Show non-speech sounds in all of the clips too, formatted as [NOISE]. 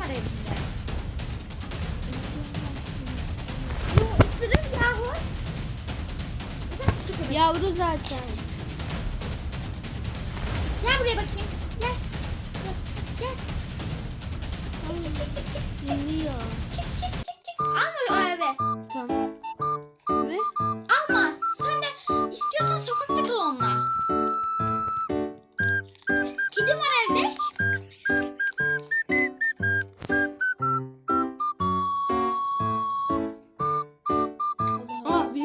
var elimde. Bu ısırır yahu. Yavru zaten. Gel buraya bakayım. Gel. Gel. Gel. Çık çık çık çık. Geliyor. Çık çık çık çık. Alma o eve. Tamam.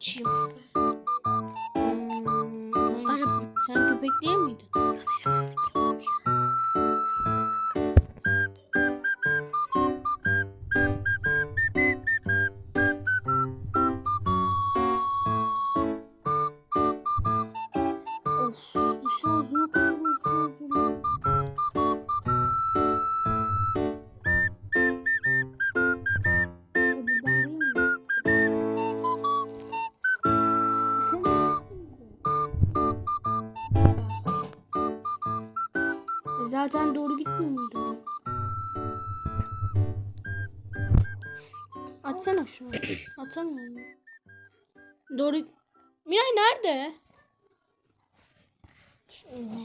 去？Zaten doğru gitmiyor muydu? Atsana şunu. [CLEARS THROAT] Atamıyorum. Doğru. Miray nerede? Ne?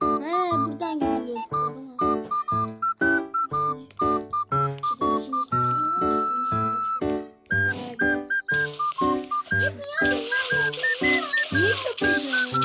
He buradan geliyor. Niye kapatıyorsun?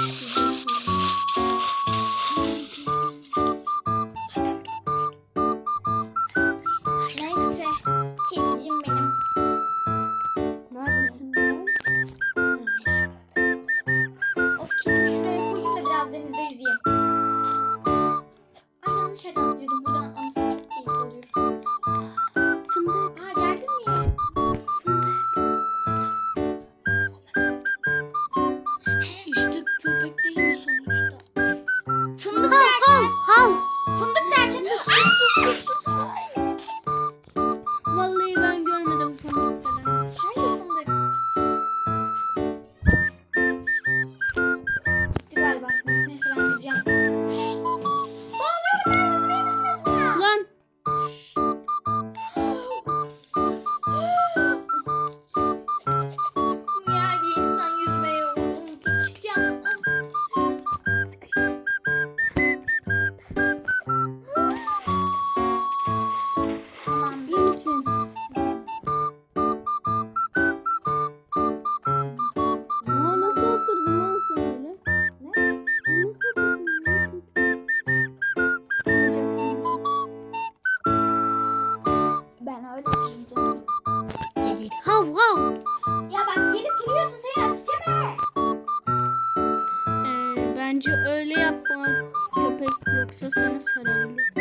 Yoksa sana sararlı.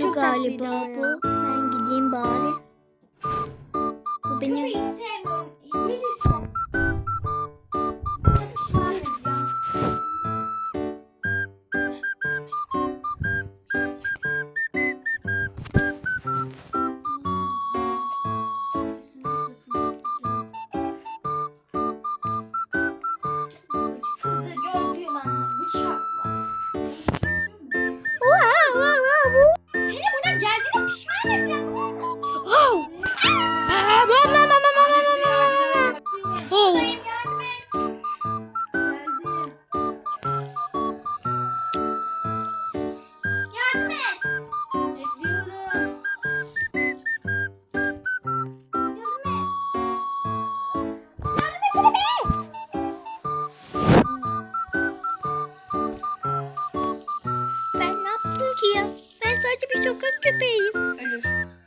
Çok tatlıydı galiba o ya. bu. Bari. Bu beni... CPI.